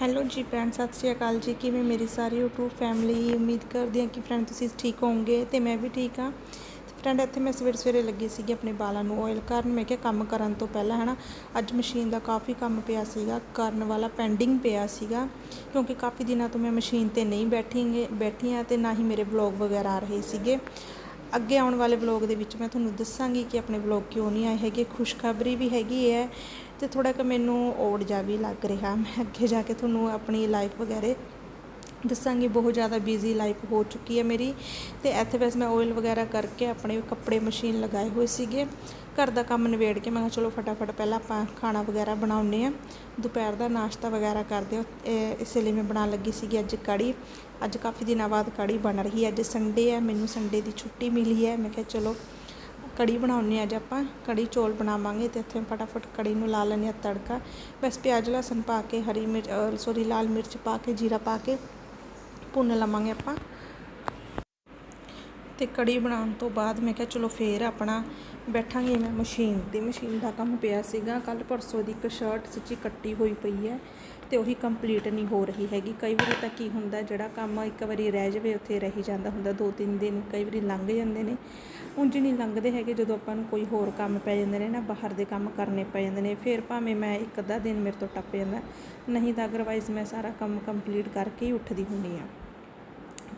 Hello ਜੀ friend ਸਤਿ ਸ਼੍ਰੀ ਅਕਾਲ ਜੀ। ਕਿਵੇਂ ਮੇਰੀ ਸਾਰੀ YouTube ਫੈਮਿਲੀ ਉਮੀਦ ਕਰਦੀ ਹਾਂ ਕਿ ਫਰੈਂਡ ਤੁਸੀਂ ਠੀਕ ਹੋਵੋਗੇ ਤੇ ਮੈਂ ਵੀ ਠੀਕ ਹਾਂ। ਫਰੈਂਡ ਇੱਥੇ ਮੈਂ ਸਵੇਰੇ ਸਵੇਰੇ ਲੱਗੀ ਸੀਗੀ ਆਪਣੇ ਵਾਲਾਂ ਨੂੰ ਆਇਲ ਕਰਨ। ਮੈਂ ਕਿਹਾ ਕੰਮ ਕਰਨ ਤੋਂ ਪਹਿਲਾਂ ਹਨਾ, ਅੱਜ ਮਸ਼ੀਨ ਦਾ ਕਾਫੀ ਕੰਮ ਪਿਆ ਸੀਗਾ, ਕਰਨ ਵਾਲਾ ਪੈਂਡਿੰਗ ਪਿਆ ਸੀਗਾ। ਕਿਉਂਕਿ ਕਾਫੀ ਦਿਨਾਂ ਤੋਂ ਮੈਂ ਮਸ਼ੀਨ ਤੇ ਨਹੀਂ ਬੈਠੀਂਗੇ ਬੈਠੀ ਹਾਂ ਤੇ ਨਾ ਹੀ ਮੇਰੇ ਵਲੌਗ ਵਗੈਰਾ ਆ ਰਹੇ ਸੀਗੇ। ਅੱਗੇ ਆਉਣ ਵਾਲੇ ਵਲੌਗ ਦੇ ਵਿੱਚ ਮੈਂ ਤੁਹਾਨੂੰ ਦੱਸਾਂਗੀ ਕਿ ਆਪਣੇ ਵਲੌਗ ਕਿਉਂ ਨਹੀਂ ਆਏ ਹੈਗੇ। ਖੁਸ਼ਖਬਰੀ ਵੀ ਹੈਗੀ ਹੈ। ਤੇ ਥੋੜਾ ਕਿ ਮੈਨੂੰ ਔੜ ਜਾ ਵੀ ਲੱਗ ਰਿਹਾ। ਮੈਂ ਅੱਗੇ ਜਾ ਕੇ ਤੁਹਾਨੂੰ ਆਪਣੀ ਲਾਈਫ ਵਗੈਰੇ ਦੱਸਾਂਗੀ। ਬਹੁਤ ਜ਼ਿਆਦਾ ਬਿਜ਼ੀ ਲਾਈਫ ਹੋ ਚੁੱਕੀ ਹੈ ਮੇਰੀ ਤੇ ਇੱਥੇ ਵੈਸੇ ਮੈਂ ਆਇਲ ਵਗੈਰਾ ਕਰਕੇ ਆਪਣੇ ਕੱਪੜੇ ਮਸ਼ੀਨ ਲਗਾਏ ਹੋਏ ਸੀਗੇ। ਘਰ ਦਾ ਕੰਮ ਨਿਬੇੜ ਕੇ ਮੈਂ ਕਿਹਾ ਚਲੋ ਫਟਾਫਟ ਪਹਿਲਾਂ ਆਪਾਂ ਖਾਣਾ ਵਗੈਰਾ ਬਣਾਉਨੇ ਆ ਦੁਪਹਿਰ ਦਾ ਨਾਸ਼ਤਾ ਵਗੈਰਾ ਕਰਦੇ ਹਾਂ। ਇਹ- ਇਸੇ ਲਈ ਮੈਂ ਬਣਾਉਣ ਲੱਗੀ ਸੀਗੀ ਅੱਜ ਕੜੀ ਅੱਜ ਕਾਫੀ ਦਿਨਾਂ ਬਾਅਦ ਕੜੀ ਬਣ ਰਹੀ ਹੈ। ਅੱਜ ਸੰਡੇ ਹੈ। ਮੈਨੂੰ ਸੰਡੇ ਦੀ ਛੁੱਟੀ ਮਿਲੀ ਹੈ। ਮੈਂ ਕਿਹਾ ਚਲੋ ਕੜੀ ਬਣਾਉਣੀ ਅੱਜ ਆਪਾਂ, ਕੜੀ ਚੌਲ ਬਣਾਵਾਂਗੇ ਤੇ ਇੱਥੇ ਫਟਾਫਟ ਕੜੀ ਨੂੰ ਲਾ ਲੈਣੀ ਆ ਤੜਕਾ। ਬਸ ਪਿਆਜ਼, ਲਸਣ ਪਾ ਕੇ, ਹਰੀ ਮਿਰਚ ਸੋਰੀ ਲਾਲ ਮਿਰਚ ਪਾ ਕੇ, ਜੀਰਾ ਪਾ ਕੇ ਭੁੰਨ ਲਵਾਂਗੇ ਆਪਾਂ। ਤੇ ਕੜੀ ਬਣਾਉਣ ਤੋਂ ਬਾਅਦ ਮੈਂ ਕਿਹਾ ਚਲੋ ਫੇਰ ਆਪਣਾ ਬੈਠਾਂਗੇ ਮੈਂ ਮਸ਼ੀਨ ਤੇ ਮਸ਼ੀਨ ਦਾ ਕੰਮ ਪਿਆ ਸੀਗਾ। ਕੱਲ ਪਰਸੋਂ ਦੀ ਇੱਕ ਸ਼ਰਟ ਸੱਚੀ ਕੱਟੀ ਹੋਈ ਪਈ ਹੈ। ਤੇ ਉਹੀ ਕੰਪਲੀਟ ਨਹੀਂ ਹੋ ਰਹੀ ਹੈਗੀ। ਕਈ ਵਾਰੀ ਤਾਂ ਕੀ ਹੁੰਦਾ, ਜਿਹੜਾ ਕੰਮ ਇੱਕ ਵਾਰੀ ਰਹਿ ਜਾਵੇ, ਉੱਥੇ ਰਹੀ ਜਾਂਦਾ ਹੁੰਦਾ, ਦੋ ਤਿੰਨ ਦਿਨ, ਕਈ ਵਾਰੀ ਲੰਘ ਜਾਂਦੇ ਨੇ। ਉਂਝ ਨਹੀਂ ਲੰਘਦੇ ਹੈਗੇ, ਜਦੋਂ ਆਪਾਂ ਨੂੰ ਕੋਈ ਹੋਰ ਕੰਮ ਪੈ ਜਾਂਦੇ ਨੇ ਨਾ, ਬਾਹਰ ਦੇ ਕੰਮ ਕਰਨੇ ਪੈ ਜਾਂਦੇ ਨੇ, ਫਿਰ ਭਾਵੇਂ ਮੈਂ ਇੱਕ ਅੱਧਾ ਦਿਨ ਮੇਰੇ ਤੋਂ ਟੱਪ ਜਾਂਦਾ, ਨਹੀਂ ਤਾਂ ਅਦਰਵਾਈਜ਼ ਮੈਂ ਸਾਰਾ ਕੰਮ ਕੰਪਲੀਟ ਕਰਕੇ ਹੀ ਉੱਠਦੀ ਹੁੰਦੀ ਆ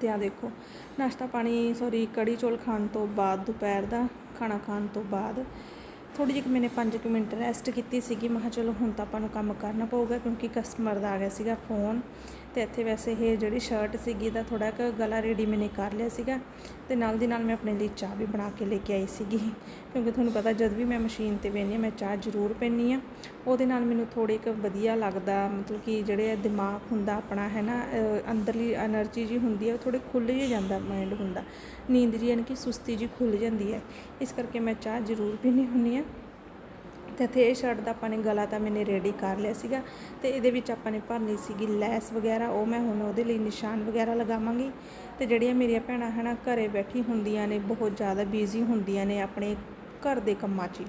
ਤੇ ਆ ਦੇਖੋ, ਨਾਸ਼ਤਾ ਪਾਣੀ ਸੌਰੀ ਕੜੀ ਚੌਲ ਖਾਣ ਤੋਂ ਬਾਅਦ, ਦੁਪਹਿਰ ਦਾ ਖਾਣਾ ਖਾਣ ਤੋਂ ਬਾਅਦ ਥੋੜੀ ਜਿਹੀ ਮੈਨੇ 5 ਕੁ ਮਿੰਟ ਰੈਸਟ ਕੀਤੀ ਸੀਗੀ, ਮੈਂ ਕਿਹਾ ਚਲੋ ਹੁਣ ਤਾਂ ਆਪਾਂ ਨੂੰ ਕੰਮ ਕਰਨਾ ਪਊਗਾ ਕਿਉਂਕਿ ਕਸਟਮਰ ਦਾ ਆ ਗਿਆ ਸੀਗਾ ਫੋਨ ਤੇ ਇੱਥੇ ਵੈਸੇ ਇਹ ਜਿਹੜੀ ਸ਼ਰਟ ਸੀਗੀ ਦਾ ਥੋੜਾ ਕ ਗਲਾ ਰੈਡੀ ਮੈਨੇ ਕਰ ਲਿਆ ਸੀਗਾ ਤੇ ਨਾਲ ਦੀ ਨਾਲ ਮੈਂ ਆਪਣੇ ਲਈ ਚਾਹ ਵੀ ਬਣਾ ਕੇ ਲੈ ਕੇ ਆਈ ਸੀਗੀ। ਕਿਉਂਕਿ ਤੁਹਾਨੂੰ ਪਤਾ ਜਦ ਵੀ ਮੈਂ ਮਸ਼ੀਨ ਤੇ ਬੈਣੀ ਮੈਂ ਚਾਹ ਜ਼ਰੂਰ ਪੈਣੀ ਆ ਉਹਦੇ ਨਾਲ ਮੈਨੂੰ ਥੋੜੇ ਕ ਵਧੀਆ ਲੱਗਦਾ, ਮਤਲਬ ਕਿ ਜਿਹੜੇ ਦਿਮਾਗ ਹੁੰਦਾ ਆਪਣਾ, ਹੈ ਨਾ ਅੰਦਰਲੀ એનર્ਜੀ ਜੀ ਹੁੰਦੀ ਹੈ ਉਹ ਥੋੜੇ ਖੁੱਲ੍ਹ ਜਿਹਾ ਜਾਂਦਾ ਮਾਈਂਡ ਹੁੰਦਾ। ਨੀਂਦ ਜੀ ਯਾਨੀ ਕਿ ਸੁਸਤੀ ਜੀ ਖੁੱਲ੍ਹ ਜਾਂਦੀ ਹੈ। ਇਸ ਕਰਕੇ ਮੈਂ ਚਾਹ ਜ਼ਰੂਰ ਪੀਣੀ ਹੁੰਨੀ ਆ ਤੇ ਇੱਥੇ ਇਹ ਸ਼ਰਟ ਦਾ ਆਪਾਂ ਨੇ ਗਲਾ ਤਾਂ ਮੈਨੇ ਰੈਡੀ ਕਰ ਲਿਆ ਸੀਗਾ ਤੇ ਇਹਦੇ ਵਿੱਚ ਆਪਾਂ ਨੇ ਭਰਨੀ ਸੀਗੀ ਲੈਸ ਵਗੈਰਾ, ਉਹ ਮੈਂ ਹੁਣ ਉਹਦੇ ਲਈ ਨਿਸ਼ਾਨ ਵਗੈਰਾ ਲਗਾਵਾਂਗੀ। ਤੇ ਜਿਹੜੀਆਂ ਮੇਰੀਆਂ ਭੈਣਾਂ ਹਨਾ ਘਰੇ ਬੈਠੀ ਹੁੰਦੀਆਂ ਨੇ, ਬਹੁਤ ਜ਼ਿਆਦਾ ਬਿਜ਼ੀ ਹੁੰਦੀਆਂ ਨੇ ਆਪਣੇ ਘਰ ਦੇ ਕੰਮਾਂ 'ਚ ਹੀ।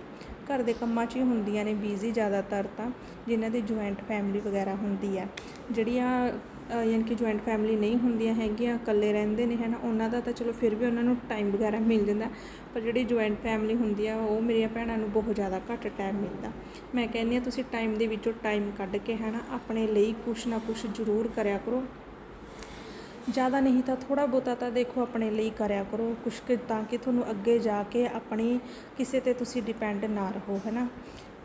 ਘਰ ਦੇ ਕੰਮਾਂ 'ਚ ਹੀ ਹੁੰਦੀਆਂ ਨੇ ਬਿਜ਼ੀ ਜ਼ਿਆਦਾਤਰ ਤਾਂ, ਜਿਨ੍ਹਾਂ ਦੀ ਜੁਆਇੰਟ ਫੈਮਿਲੀ ਵਗੈਰਾ ਹੁੰਦੀ ਹੈ ਜਿਹੜੀਆਂ ਯਾਨੀ ਕਿ ਜੁਆਇੰਟ ਫੈਮਿਲੀ ਨਹੀਂ ਹੁੰਦੀਆਂ ਹੈਗੀਆਂ, ਇਕੱਲੇ ਰਹਿੰਦੇ ਨੇ ਹੈ ਨਾ ਉਹਨਾਂ ਦਾ ਤਾਂ ਚਲੋ ਫਿਰ ਵੀ ਉਹਨਾਂ ਨੂੰ ਟਾਈਮ ਵਗੈਰਾ ਮਿਲ ਜਾਂਦਾ। ਪਰ ਜਿਹੜੀ ਜੁਆਇੰਟ ਫੈਮਿਲੀ ਹੁੰਦੀ ਆ, ਉਹ ਮੇਰੀਆਂ ਭੈਣਾਂ ਨੂੰ ਬਹੁਤ ਜ਼ਿਆਦਾ ਘੱਟ ਟਾਈਮ ਮਿਲਦਾ। ਮੈਂ ਕਹਿੰਦੀ ਆ ਤੁਸੀਂ ਟਾਈਮ ਦੇ ਵਿੱਚੋਂ ਟਾਈਮ ਕੱਢ ਕੇ ਹੈ ਨਾ ਆਪਣੇ ਲਈ ਕੁਛ ਨਾ ਕੁਛ ਜ਼ਰੂਰ ਕਰਿਆ ਕਰੋ। ਜ਼ਿਆਦਾ ਨਹੀਂ ਤਾਂ ਥੋੜਾ ਬਹੁਤਾ ਤਾਂ ਦੇਖੋ, ਆਪਣੇ ਲਈ ਕਰਿਆ ਕਰੋ। ਕੁਛ ਕੁ ਤਾਂ ਕਿ ਤੁਹਾਨੂੰ ਅੱਗੇ ਜਾ ਕੇ ਆਪਣੀ ਕਿਸੇ ਤੇ ਤੁਸੀਂ ਡਿਪੈਂਡ ਨਾ ਰਹੋ ਹੈ ਨਾ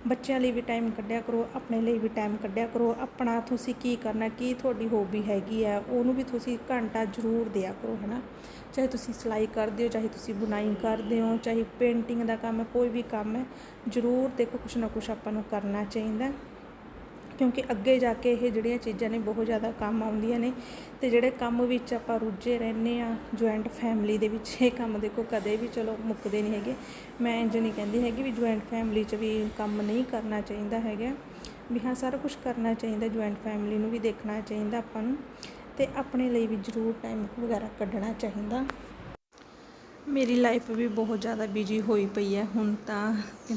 ਬੱਚਿਆਂ ਲਈ ਵੀ ਟਾਈਮ ਕੱਢਿਆ ਕਰੋ, ਆਪਣੇ ਲਈ ਵੀ ਟਾਈਮ ਕੱਢਿਆ ਕਰੋ। ਆਪਣਾ ਤੁਸੀਂ ਕੀ ਕਰਨਾ, ਕੀ ਤੁਹਾਡੀ ਹੋਬੀ ਹੈਗੀ ਹੈ, ਉਹਨੂੰ ਵੀ ਤੁਸੀਂ ਘੰਟਾ ਜ਼ਰੂਰ ਦਿਆ ਕਰੋ ਹੈ ਨਾ ਚਾਹੇ ਤੁਸੀਂ ਸਿਲਾਈ ਕਰਦੇ ਹੋ, ਚਾਹੇ ਤੁਸੀਂ ਬੁਣਾਈ ਕਰਦੇ ਹੋ, ਚਾਹੇ ਪੇਂਟਿੰਗ ਦਾ ਕੰਮ ਹੈ, ਕੋਈ ਵੀ ਕੰਮ ਹੈ, ਜ਼ਰੂਰ ਦੇਖੋ ਕੁਛ ਨਾ ਕੁਛ ਆਪਾਂ ਨੂੰ ਕਰਨਾ ਚਾਹੀਦਾ। ਕਿਉਂਕਿ ਅੱਗੇ ਜਾ ਕੇ ਇਹ ਜਿਹੜੀਆਂ ਚੀਜ਼ਾਂ ਨੇ ਬਹੁਤ ਜ਼ਿਆਦਾ ਕੰਮ ਆਉਂਦੀਆਂ ਨੇ ਤੇ ਜਿਹੜੇ ਕੰਮ ਵਿੱਚ ਆਪਾਂ ਰੁੱਝੇ ਰਹਿੰਦੇ ਆ ਜੁਆਇੰਟ ਫੈਮਿਲੀ ਦੇ ਵਿੱਚ, ਇਹ ਕੰਮ ਦੇਖੋ ਕਦੇ ਵੀ ਚਲੋ ਮੁੱਕਦੇ ਨਹੀਂ ਹੈਗੇ। ਮੈਂ ਇੰਜ ਨਹੀਂ ਕਹਿੰਦੀ ਹੈਗੀ ਵੀ ਜੁਆਇੰਟ ਫੈਮਿਲੀ 'ਚ ਵੀ ਕੰਮ ਨਹੀਂ ਕਰਨਾ ਚਾਹੀਦਾ ਹੈਗਾ। ਵੀ ਹਾਂ, ਸਾਰਾ ਕੁਝ ਕਰਨਾ ਚਾਹੀਦਾ ਜੁਆਇੰਟ ਫੈਮਿਲੀ ਨੂੰ ਵੀ ਦੇਖਣਾ ਚਾਹੀਦਾ ਆਪਾਂ ਨੂੰ ਤੇ ਆਪਣੇ ਲਈ ਵੀ ਜ਼ਰੂਰ ਟਾਈਮ ਵਗੈਰਾ ਕੱਢਣਾ ਚਾਹੀਦਾ। ਮੇਰੀ ਲਾਈਫ ਵੀ ਬਹੁਤ ਜ਼ਿਆਦਾ ਬਿਜ਼ੀ ਹੋਈ ਪਈ ਹੈ ਹੁਣ ਤਾਂ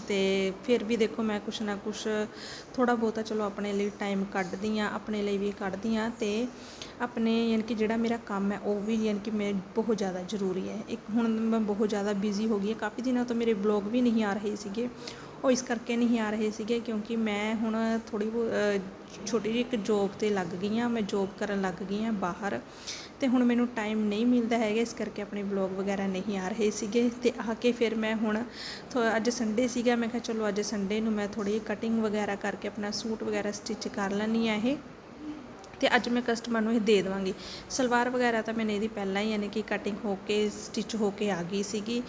ਤੇ ਫਿਰ ਵੀ ਦੇਖੋ ਮੈਂ ਕੁਛ ਨਾ ਕੁਛ ਥੋੜਾ ਬਹੁਤਾ ਚਲੋ ਆਪਣੇ ਲਈ ਟਾਈਮ ਕੱਢਦੀ ਆ ਆਪਣੇ ਲਈ ਵੀ ਕੱਢਦੀ ਆ ਤੇ ਆਪਣੇ ਯਾਨੀ ਕਿ ਜਿਹੜਾ ਮੇਰਾ ਕੰਮ ਹੈ ਉਹ ਵੀ ਯਾਨੀ ਕਿ ਮੈਂ ਬਹੁਤ ਜ਼ਿਆਦਾ ਜ਼ਰੂਰੀ ਹੈ। ਇੱਕ ਹੁਣ ਮੈਂ ਬਹੁਤ ਜ਼ਿਆਦਾ ਬਿਜ਼ੀ ਹੋ ਗਈ ਹਾਂ, ਕਾਫੀ ਦਿਨਾਂ ਤੋਂ ਮੇਰੇ ਬਲੌਗ ਵੀ ਨਹੀਂ ਆ ਰਹੇ ਸੀਗੇ। ਉਹ ਇਸ ਕਰਕੇ ਨਹੀਂ ਆ ਰਹੇ ਸੀਗੇ ਕਿਉਂਕਿ ਮੈਂ ਹੁਣ ਥੋੜੀ ਛੋਟੀ ਜਿਹੀ ਇੱਕ ਜੋਬ ਤੇ ਲੱਗ ਗਈ ਹਾਂ, ਮੈਂ ਜੋਬ ਕਰਨ ਲੱਗ ਗਈ ਹਾਂ ਬਾਹਰ ਤੇ ਹੁਣ ਮੈਨੂੰ ਟਾਈਮ ਨਹੀਂ ਮਿਲਦਾ ਹੈਗਾ, ਇਸ ਕਰਕੇ ਆਪਣੇ ਬਲੌਗ ਵਗੈਰਾ ਨਹੀਂ ਆ ਰਹੇ ਸੀਗੇ ਤੇ ਆ ਕੇ ਫਿਰ ਮੈਂ ਹੁਣ ਥੋ- ਅੱਜ ਸੰਡੇ ਸੀਗਾ, ਮੈਂ ਕਿਹਾ ਚਲੋ ਅੱਜ ਸੰਡੇ ਨੂੰ ਮੈਂ ਥੋੜੀ ਕਟਿੰਗ ਵਗੈਰਾ ਕਰਕੇ ਆਪਣਾ ਸੂਟ ਵਗੈਰਾ ਸਟਿਚ ਕਰ ਲੈਣੀ ਆ ਇਹ। ਤੇ ਅੱਜ ਮੈਂ ਕਸਟਮਰ ਨੂੰ ਇਹ ਦੇ ਦੇਵਾਂਗੀ। ਸਲਵਾਰ ਵਗੈਰਾ ਤਾਂ ਮੈਨੇ ਇਹਦੀ ਪਹਿਲਾਂ ਹੀ ਯਾਨੀ ਕਿ ਕਟਿੰਗ ਹੋ ਕੇ ਸਟਿਚ ਹੋ ਕੇ ਆ ਗਈ ਸੀਗੀ।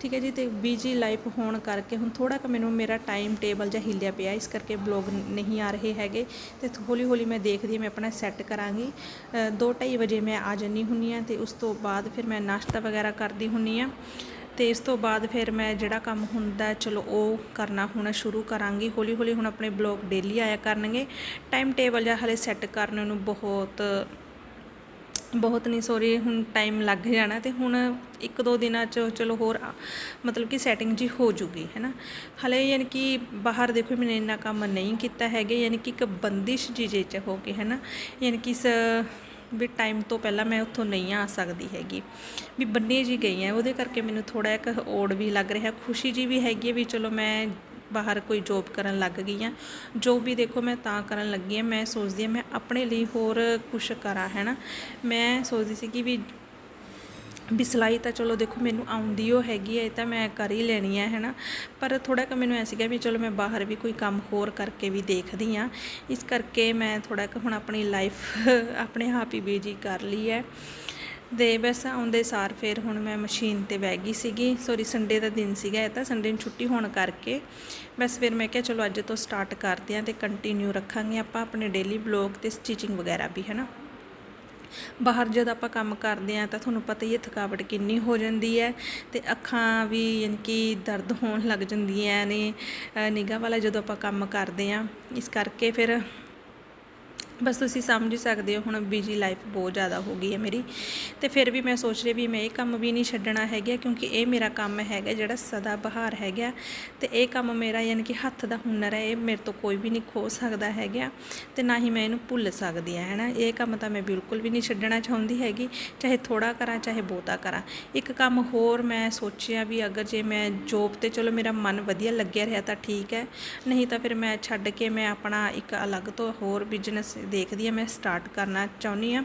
ਠੀਕ ਹੈ ਜੀ, ਤੇ ਬੀਜੀ ਲਾਈਫ ਹੋਣ ਕਰਕੇ ਹੁਣ ਥੋੜਾ ਕੁ ਮੈਨੂੰ ਮੇਰਾ ਟਾਈਮ ਟੇਬਲ ਜਾਂ ਹਿੱਲਿਆ ਪਿਆ। ਇਸ ਕਰਕੇ ਬਲੌਗ ਨਹੀਂ ਆ ਰਹੇ ਹੈਗੇ। ਤੇ ਹੌਲੀ ਹੌਲੀ ਮੈਂ ਦੇਖਦੀ ਹਾਂ, ਮੈਂ ਆਪਣਾ ਸੈੱਟ ਕਰਾਂਗੀ। 2:30 ਵਜੇ ਮੈਂ ਆ ਜੰਨੀ ਹੁੰਨੀ ਆ ਤੇ ਉਸ ਤੋਂ ਬਾਅਦ ਫਿਰ ਮੈਂ ਨਾਸ਼ਤਾ ਵਗੈਰਾ ਕਰਦੀ ਹੁੰਨੀ ਆ ਤੇ ਇਸ ਤੋਂ ਬਾਅਦ ਫਿਰ ਮੈਂ ਜਿਹੜਾ ਕੰਮ ਹੁੰਦਾ ਚਲੋ ਉਹ ਕਰਨਾ ਹੁਣ ਸ਼ੁਰੂ ਕਰਾਂਗੀ। ਹੌਲੀ ਹੌਲੀ ਹੁਣ ਆਪਣੇ ਬਲੌਗ ਡੇਲੀ ਆਇਆ ਕਰਨਗੇ। ਟਾਈਮ ਟੇਬਲ ਜਾਂ ਹਲੇ ਸੈੱਟ ਕਰਨ ਨੂੰ ਬਹੁਤ ਬਹੁਤ ਨਹੀਂ ਸੋਰੀ ਹੁਣ ਟਾਈਮ ਲੱਗ ਜਾਣਾ ਤੇ ਹੁਣ ਇੱਕ ਦੋ ਦਿਨਾਂ ਚ ਚਲੋ ਹੋਰ ਮਤਲਬ ਕਿ ਸੈਟਿੰਗ ਜੀ ਹੋ ਜੂਗੀ ਹੈ ਨਾ ਹਲੇ ਯਾਨੀ ਕਿ ਬਾਹਰ ਦੇਖੋ, ਮੈਨੇ ਇੰਨਾ ਕੰਮ ਨਹੀਂ ਕੀਤਾ ਹੈਗਾ, ਯਾਨੀ ਕਿ ਇੱਕ ਬੰਦਿਸ਼ ਜੀ ਜੇ ਚ ਹੋ ਕੇ ਹੈ ਨਾ ਯਾਨੀ ਕਿ ਸ ਵੀ ਟਾਈਮ ਤੋਂ ਪਹਿਲਾਂ ਮੈਂ ਉੱਥੋਂ ਨਹੀਂ ਆ ਸਕਦੀ ਹੈਗੀ। ਵੀ ਬੰਨੇ ਜੀ ਗਈ ਆ, ਉਹਦੇ ਕਰਕੇ ਮੈਨੂੰ ਥੋੜਾ ਇੱਕ ਓੜ ਵੀ ਲੱਗ ਰਿਹਾ, ਖੁਸ਼ੀ ਜੀ ਵੀ ਹੈਗੀ ਹੈ ਵੀ ਚਲੋ ਮੈਂ ਬਾਹਰ ਕੋਈ ਜੋਬ ਕਰਨ ਲੱਗ ਗਈ ਆ। ਜੋ ਵੀ ਦੇਖੋ ਮੈਂ ਤਾਂ ਕਰਨ ਲੱਗੀ ਆ, ਮੈਂ ਸੋਚਦੀ ਆ ਮੈਂ ਆਪਣੇ ਲਈ ਹੋਰ ਕੁਝ ਕਰਾਂ ਹੈ ਨਾ ਮੈਂ ਸੋਚਦੀ ਸੀ ਕਿ ਵੀ ਵੀ ਸਿਲਾਈ ਤਾਂ ਚਲੋ ਦੇਖੋ ਮੈਨੂੰ ਆਉਂਦੀ ਉਹ ਹੈਗੀ ਹੈ ਇਹ ਤਾਂ ਮੈਂ ਕਰ ਹੀ ਲੈਣੀ ਹੈ ਹੈਨਾ। ਪਰ ਥੋੜਾ ਕੁ ਮੈਨੂੰ ਐ ਸੀਗਾ ਵੀ ਚਲੋ ਮੈਂ ਬਾਹਰ ਵੀ ਕੋਈ ਕੰਮ ਹੋਰ ਕਰਕੇ ਵੀ ਦੇਖਦੀ ਆ। ਇਸ ਕਰਕੇ ਮੈਂ ਥੋੜਾ ਕੁ ਹੁਣ ਆਪਣੀ ਲਾਈਫ ਆਪਣੇ ਆਪ ਹੀ ਬੀਜੀ ਕਰ ਲਈ ਹੈ ਦੇ ਬਸ ਆਉਂਦੇ ਸਾਰ ਫਿਰ ਹੁਣ ਮੈਂ ਮਸ਼ੀਨ ਤੇ ਬਹਿ ਗਈ ਸੀਗੀ। ਸੌਰੀ ਸੰਡੇ ਦਾ ਦਿਨ ਸੀਗਾ ਇਹ ਤਾਂ ਸੰਡੇ ਨੂੰ ਛੁੱਟੀ ਹੋਣ ਕਰਕੇ। ਬਸ ਫਿਰ ਮੈਂ ਕਿਹਾ ਚਲੋ ਅੱਜ ਤੋਂ ਸਟਾਰਟ ਕਰਦੇ ਆਂ ਤੇ ਕੰਟੀਨਿਊ ਰੱਖਾਂਗੇ ਆਪਾਂ ਆਪਣੇ ਡੇਲੀ ਬਲੌਗ ਤੇ ਸਟਿਚਿੰਗ ਵਗੈਰਾ ਵੀ, ਹੈਨਾ। ਬਾਹਰ ਜਦ ਆਪਾਂ ਕੰਮ ਕਰਦੇ ਆ ਤਾਂ ਤੁਹਾਨੂੰ ਪਤਾ ਹੀ ਹੈ ਥਕਾਵਟ ਕਿੰਨੀ ਹੋ ਜਾਂਦੀ ਹੈ ਤੇ ਅੱਖਾਂ ਵੀ ਯਾਨੀ ਕਿ ਦਰਦ ਹੋਣ ਲੱਗ ਜਾਂਦੀਆਂ ਨੇ ਨਿਗਾਹ ਵਾਲਾ ਜਦੋਂ ਆਪਾਂ ਕੰਮ ਕਰਦੇ ਆ ਇਸ ਕਰਕੇ ਫਿਰ ਬਸ ਤੁਸੀਂ ਸਮਝ ਹੀ ਸਕਦੇ ਹੋ, ਹੁਣ ਬਿਜ਼ੀ ਲਾਈਫ ਬਹੁਤ ਜ਼ਿਆਦਾ ਹੋ ਗਈ ਹੈ ਮੇਰੀ। ਤੇ ਫਿਰ ਵੀ ਮੈਂ ਸੋਚ ਰਹੀ ਵੀ ਮੈਂ ਇਹ ਕੰਮ ਵੀ ਨਹੀਂ ਛੱਡਣਾ ਹੈਗਾ, ਕਿਉਂਕਿ ਇਹ ਮੇਰਾ ਕੰਮ ਹੈਗਾ ਜਿਹੜਾ ਸਦਾ ਬਹਾਰ ਹੈਗਾ। ਤੇ ਇਹ ਕੰਮ ਮੇਰਾ ਯਾਨੀ ਕਿ ਹੱਥ ਦਾ ਹੁਨਰ ਹੈ, ਇਹ ਮੇਰੇ ਤੋਂ ਕੋਈ ਵੀ ਨਹੀਂ ਖੋ ਸਕਦਾ ਹੈਗਾ। ਤੇ ਨਾ ਹੀ ਮੈਂ ਇਹਨੂੰ ਭੁੱਲ ਸਕਦੀ ਹਾਂ, ਹੈਨਾ। ਇਹ ਕੰਮ ਤਾਂ ਮੈਂ ਬਿਲਕੁਲ ਵੀ ਨਹੀਂ ਛੱਡਣਾ ਚਾਹੁੰਦੀ ਹੈਗੀ, ਚਾਹੇ ਥੋੜਾ ਕਰਾਂ, ਚਾਹੇ ਬਹੁਤਾ ਕਰਾਂ। ਇੱਕ ਕੰਮ ਹੋਰ ਮੈਂ ਸੋਚਿਆ ਵੀ ਅਗਰ ਜੇ ਮੈਂ ਜੋਬ ਤੇ ਚਲੋ ਮੇਰਾ ਮਨ ਵਧੀਆ ਲੱਗਿਆ ਰਿਹਾ ਤਾਂ ਠੀਕ ਹੈ, ਨਹੀਂ ਤਾਂ ਫਿਰ ਮੈਂ ਛੱਡ ਕੇ ਮੈਂ ਆਪਣਾ ਇੱਕ ਅਲੱਗ ਤੋਂ ਹੋਰ ਬਿਜ਼ਨਸ ਦੇਖਦੀ ਆ ਮੈਂ ਸਟਾਰਟ ਕਰਨਾ ਚਾਹੁੰਦੀ ਆ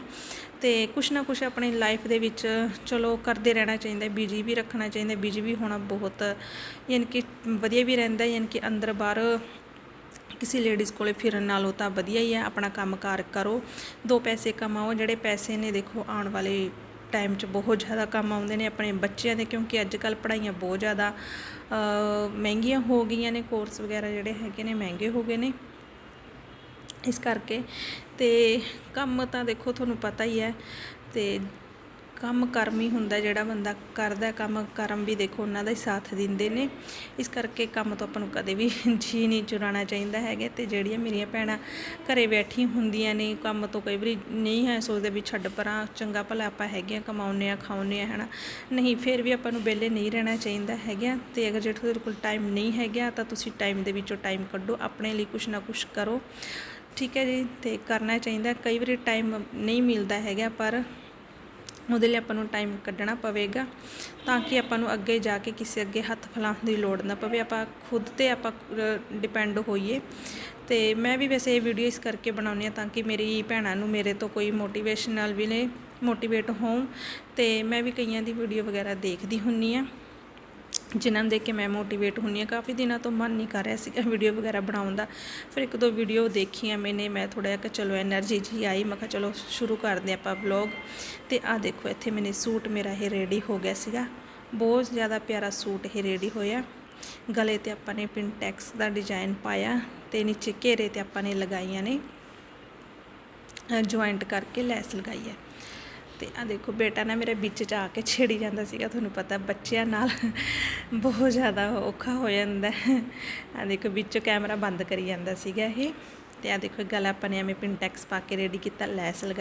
ਤੇ ਕੁਛ ਨਾ ਕੁਛ ਆਪਣੀ ਲਾਈਫ ਦੇ ਵਿੱਚ ਚਲੋ ਕਰਦੇ ਰਹਿਣਾ ਚਾਹੀਦਾ ਬਿਜ਼ੀ ਵੀ ਰੱਖਣਾ ਚਾਹੀਦਾ ਬਿਜ਼ੀ ਵੀ ਹੋਣਾ ਬਹੁਤ ਯਾਨੀ ਕਿ ਵਧੀਆ ਵੀ ਰਹਿੰਦਾ, ਯਾਨੀ ਕਿ ਅੰਦਰ ਬਾਹਰ ਕਿਸੇ ਲੇਡੀਜ਼ ਕੋਲੇ ਫਿਰਨ ਨਾਲੋਂ ਤਾਂ ਵਧੀਆ ਹੀ ਹੈ, ਆਪਣਾ ਕੰਮਕਾਰ ਕਰੋ ਦੋ ਪੈਸੇ ਕਮਾਓ, ਜਿਹੜੇ ਪੈਸੇ ਨੇ ਦੇਖੋ ਆਉਣ ਵਾਲੇ ਟਾਈਮ 'ਚ ਬਹੁਤ ਜ਼ਿਆਦਾ ਕੰਮ ਆਉਂਦੇ ਨੇ ਆਪਣੇ ਬੱਚਿਆਂ ਦੇ, ਕਿਉਂਕਿ ਅੱਜ ਕੱਲ ਪੜ੍ਹਾਈਆਂ ਬਹੁਤ ਜ਼ਿਆਦਾ ਮਹਿੰਗੀਆਂ ਹੋ ਗਈਆਂ ਨੇ ਕੋਰਸ ਵਗੈਰਾ ਜਿਹੜੇ ਹੈਗੇ ਨੇ ਮਹਿੰਗੇ ਹੋ ਗਏ ਨੇ। ਇਸ ਕਰਕੇ। ਤੇ ਕੰਮ ਤਾਂ ਦੇਖੋ ਤੁਹਾਨੂੰ ਪਤਾ ਹੀ ਹੈ, ਤੇ ਕੰਮ ਕਰਮ ਹੀ ਹੁੰਦਾ, ਜਿਹੜਾ ਬੰਦਾ ਕਰਦਾ ਕੰਮ, ਕਰਮ ਵੀ ਦੇਖੋ ਉਹਨਾਂ ਦਾ ਹੀ ਸਾਥ ਦਿੰਦੇ ਨੇ। ਇਸ ਕਰਕੇ ਕੰਮ ਤੋਂ ਆਪਾਂ ਨੂੰ ਕਦੇ ਵੀ ਜੀ ਨਹੀਂ ਚੁਰਾਣਾ ਚਾਹੀਦਾ ਹੈਗਾ। ਤੇ ਜਿਹੜੀਆਂ ਮੇਰੀਆਂ ਭੈਣਾਂ ਘਰੇ ਬੈਠੀ ਹੁੰਦੀਆਂ ਨੇ, ਕੰਮ ਤੋਂ ਕਈ ਵਾਰੀ ਨਹੀਂ ਹੈ ਸੋਚਦੇ ਵੀ ਛੱਡ ਪਰਾਂ, ਚੰਗਾ ਭਲਾ ਆਪਾਂ ਹੈਗੇ ਆ ਕਮਾਉਂਦੇ ਆ ਖਾਉਂਦੇ ਆ ਹਨਾ। ਨਹੀਂ, ਫਿਰ ਵੀ ਆਪਾਂ ਨੂੰ ਵਿਹਲੇ ਨਹੀਂ ਰਹਿਣਾ ਚਾਹੀਦਾ ਹੈਗਾ। ਤੇ ਅਗਰ ਜੇ ਤੁਹਾਡੇ ਕੋਲ ਟਾਈਮ ਨਹੀਂ ਹੈਗਾ, ਤਾਂ ਤੁਸੀਂ ਟਾਈਮ ਦੇ ਵਿੱਚੋਂ ਟਾਈਮ ਕੱਢੋ, ਆਪਣੇ ਲਈ ਕੁਝ ਨਾ ਕੁਝ ਕਰੋ। ਠੀਕ ਹੈ ਜੀ, ਤੇ ਕਰਨਾ ਚਾਹੀਦਾ ਕਈ ਵਾਰੀ ਟਾਈਮ ਨਹੀਂ ਮਿਲਦਾ ਹੈਗਾ, ਪਰ ਉਹਦੇ ਲਈ ਆਪਾਂ ਨੂੰ ਟਾਈਮ ਕੱਢਣਾ ਪਵੇਗਾ, ਤਾਂ ਕਿ ਆਪਾਂ ਨੂੰ ਅੱਗੇ ਜਾ ਕੇ ਕਿਸੇ ਅੱਗੇ ਹੱਥ ਫੈਲਾਉਣ ਦੀ ਲੋੜ ਨਾ ਪਵੇ। ਆਪਾਂ ਖੁਦ ਤੇ ਆਪਾਂ ਡਿਪੈਂਡ ਹੋਈਏ। ਤੇ ਮੈਂ ਵੀ ਵੈਸੇ ਇਹ ਵੀਡੀਓ ਇਸ ਕਰਕੇ ਬਣਾਉਣੀ ਆ ਤਾਂ ਕਿ ਮੇਰੀ ਭੈਣਾਂ ਨੂੰ ਮੇਰੇ ਤੋਂ ਕੋਈ ਮੋਟੀਵੇਸ਼ਨਲ ਵੀ ਨੇ ਮੋਟੀਵੇਟ ਹੋਣ। ਤੇ ਮੈਂ ਵੀ ਕਈਆਂ ਦੀ ਵੀਡੀਓ ਵਗੈਰਾ ਦੇਖਦੀ ਹੁੰਨੀ ਆ ਜਿਨ੍ਹਾਂ ਨੂੰ ਦੇਖ ਕੇ ਮੈਂ ਮੋਟੀਵੇਟ ਹੁੰਨੀ ਆ ਕਾਫੀ ਦਿਨਾਂ ਤੋਂ ਮਨ ਨਹੀਂ ਕਰ ਰਿਹਾ ਸੀ ਵੀਡੀਓ ਵਗੈਰਾ ਬਣਾਉਣ ਦਾ। ਫਿਰ ਇੱਕ ਦੋ ਵੀਡੀਓ ਦੇਖੀਆਂ ਮੈਨੇ, ਮੈਂ ਥੋੜਾ ਜਿਹਾ ਕਿ ਚਲੋ એનર્ਜੀ ਜੀ ਆਈ। ਮੈਂ ਕਿਹਾ, ਚਲੋ, ਸ਼ੁਰੂ ਕਰਦੇ ਆਪਾਂ ਵਲੌਗ ਤੇ ਆ ਦੇਖੋ, ਇੱਥੇ ਮੈਨੇ ਸੂਟ ਮੇਰਾ ਇਹ ਰੈਡੀ ਹੋ ਗਿਆ ਸੀਗਾ। ਬਹੁਤ ਜ਼ਿਆਦਾ ਪਿਆਰਾ ਸੂਟ ਇਹ ਰੈਡੀ ਹੋਇਆ। ਗਲੇ ਤੇ ਆਪਾਂ ਨੇ ਪਿੰਟੈਕਸ ਦਾ ਡਿਜ਼ਾਈਨ ਪਾਇਆ ਤੇ ਨੀਚੇ ਘੇਰੇ ਤੇ ਆਪਾਂ ਨੇ ਲਗਾਈਆਂ ਨੇ। ਜੁਆਇੰਟ ਕਰਕੇ ਲੈਸ ਲਗਾਈ ਹੈ। ਤੇ ਆ ਦੇਖੋ ਬੇਟਾ ਨਾ ਮੇਰੇ ਵਿੱਚ ਚ ਆ ਕੇ ਛੇੜੀ ਜਾਂਦਾ ਸੀਗਾ, ਤੁਹਾਨੂੰ ਪਤਾ ਬੱਚਿਆਂ ਨਾਲ ਬਹੁਤ ਜ਼ਿਆਦਾ ਔਖਾ ਹੋ ਜਾਂਦਾ। ਆ ਦੇਖੋ ਵਿੱਚ ਕੈਮਰਾ ਬੰਦ ਕਰੀ ਜਾਂਦਾ ਸੀਗਾ ਇਹ। ਤੇ ਆ ਦੇਖੋ ਗਲਾ ਆਪਾਂ ਨੇ ਐਵੇਂ ਪਿੰਟੈਕਸ ਪਾ ਕੇ ਰੈਡੀ ਕੀਤਾ, ਲੈਸ ਲਗਾਈ।